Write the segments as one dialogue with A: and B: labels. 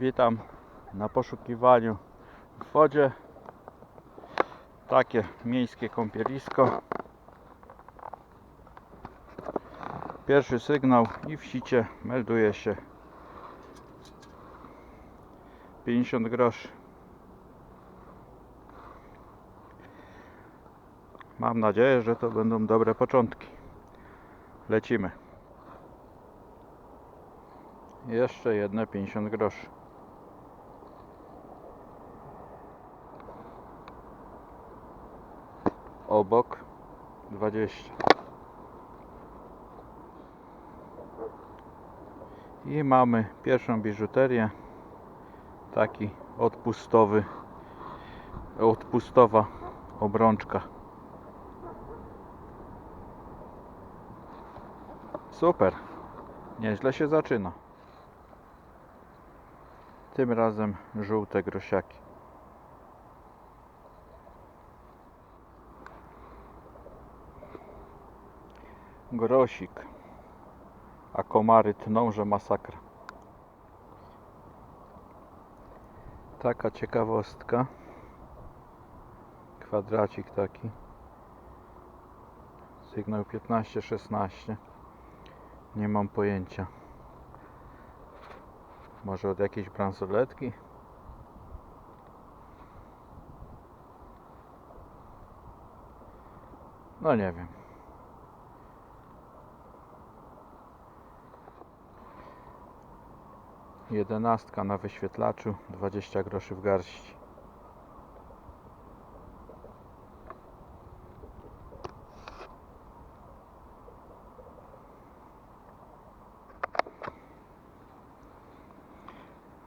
A: Witam na poszukiwaniu w wodzie. Takie miejskie kąpielisko. Pierwszy sygnał i w sicie melduje się 50 groszy. Mam nadzieję, że to będą dobre początki. Lecimy. Jeszcze jedne 50 groszy. Obok 20. I mamy pierwszą biżuterię. Taki odpustowy, odpustowa obrączka. Super. Nieźle się zaczyna. Tym razem żółte grosiaki. Grosik. A komary tną, że masakra. Taka ciekawostka. Kwadracik taki. Sygnał 15-16. Nie mam pojęcia. Może od jakiejś bransoletki? No nie wiem. Jedenastka na wyświetlaczu, 20 groszy w garści.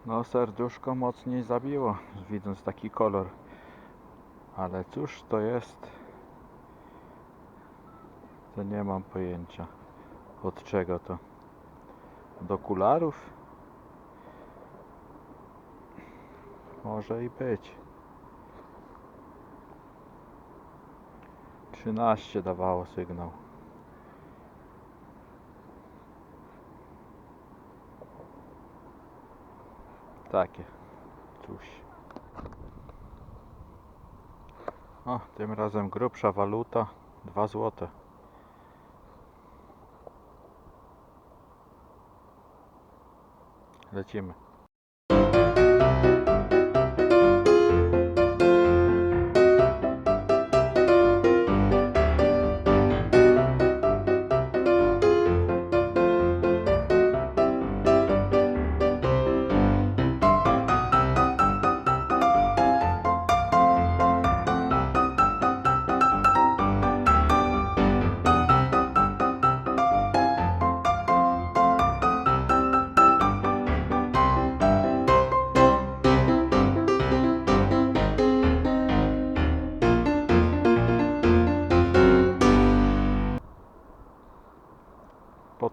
A: No serduszko mocniej zabiło, widząc taki kolor. Ale cóż to jest? To nie mam pojęcia. Od czego to? Od okularów? Może i być. 13 dawało sygnał. Takie. Cóż. O, tym razem grubsza waluta. 2 złote. Lecimy.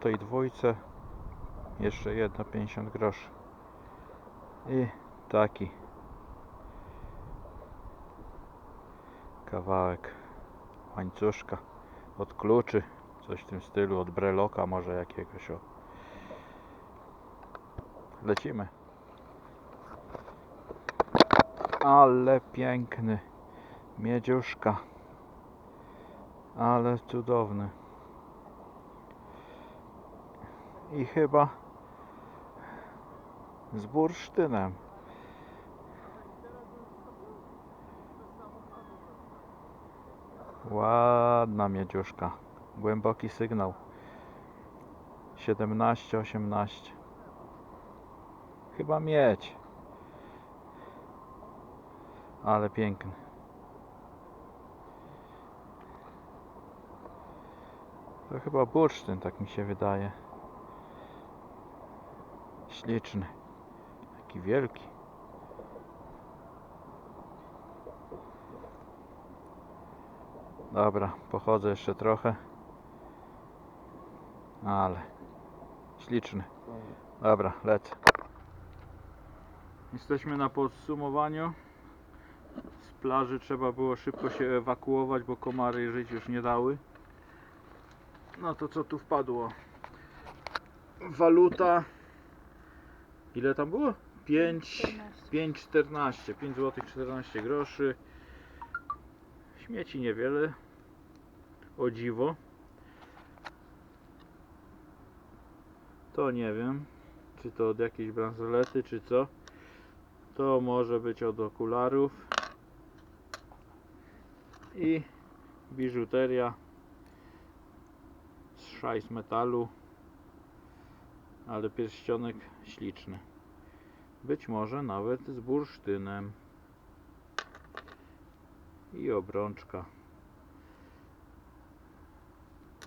A: Po tej dwójce. Jeszcze jedna 50 groszy. I taki kawałek łańcuszka od kluczy coś w tym stylu od breloka może jakiegoś o. lecimy. Ale piękny miedziuszka. Ale cudowny i chyba z bursztynem. Ładna miedziuszka. Głęboki sygnał. 17, 18. Chyba miedź. Ale piękny. To chyba bursztyn, tak mi się wydaje. Śliczny. Taki wielki. Dobra, pochodzę jeszcze trochę. Ale śliczny. Dobra, lecę. Jesteśmy na podsumowaniu. Z plaży trzeba było szybko się ewakuować, bo komary żyć już nie dały. No to co tu wpadło? Waluta Ile tam było? 5
B: 14.
A: 5,14 5 zł 14 groszy. Śmieci niewiele. O dziwo. To nie wiem czy to od jakiejś bransolety czy co. To może być od okularów. I biżuteria z szajs metalu ale pierścionek śliczny. Być może nawet z bursztynem. I obrączka.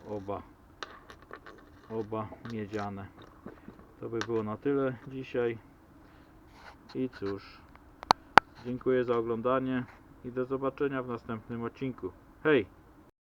A: Oba. Oba miedziane. To by było na tyle dzisiaj. I cóż. Dziękuję za oglądanie i do zobaczenia w następnym odcinku. Hej